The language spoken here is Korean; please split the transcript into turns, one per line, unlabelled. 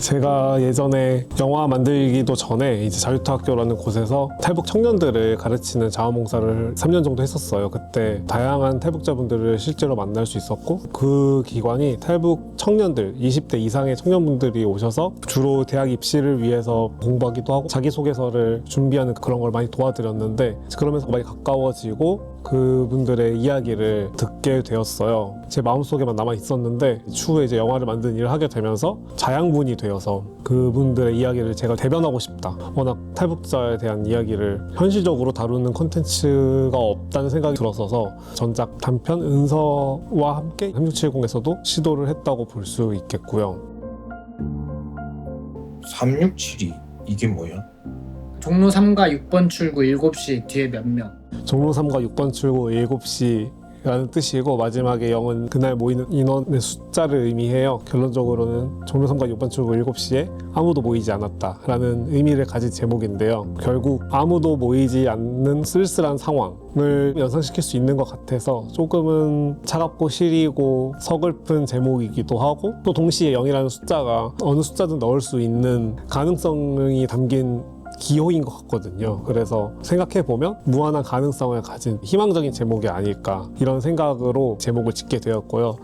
제가 예전에 영화 만들기도 전에 이제 자유투학교라는 곳에서 탈북 청년들을 가르치는 자원봉사를 3년 정도 했었어요. 그때 다양한 탈북자분들을 실제로 만날 수 있었고 그 기관이 탈북 청년들 20대 이상의 청년분들이 오셔서 주로 대학 입시를 위해서 공부하기도 하고 자기소개서를 준비하는 그런 걸 많이 도와드렸는데 그러면서 많이 가까워지고 그분들의 이야기를 듣게 되었어요. 제 마음속에만 남아 있었는데 추후에 이제 영화를 만드는 일을 하게 되면서 자양분이 되어서 그분들의 이야기를 제가 대변하고 싶다. 워낙 탈북자에 대한 이야기를 현실적으로 다루는 콘텐츠가 없다는 생각이 들었어서 전작 단편 은서와 함께 3670에서도 시도를 했다고 볼 수 있겠고요.
367이 이게 뭐야?
종로 3가 6번 출구 7시 뒤에 몇 명?
종로 3과 6번 출구 7시 라는 뜻이고 마지막에 0은 그날 모이는 인원의 숫자를 의미해요. 결론적으로는 종로 3과 6번 출구 7시에 아무도 모이지 않았다 라는 의미를 가진 제목인데요. 결국 아무도 모이지 않는 쓸쓸한 상황을 연상시킬 수 있는 것 같아서 조금은 차갑고 시리고 서글픈 제목이기도 하고 또 동시에 0이라는 숫자가 어느 숫자든 넣을 수 있는 가능성이 담긴 기호인 것 같거든요. 그래서 생각해 보면 무한한 가능성을 가진 희망적인 제목이 아닐까 이런 생각으로 제목을 짓게 되었고요.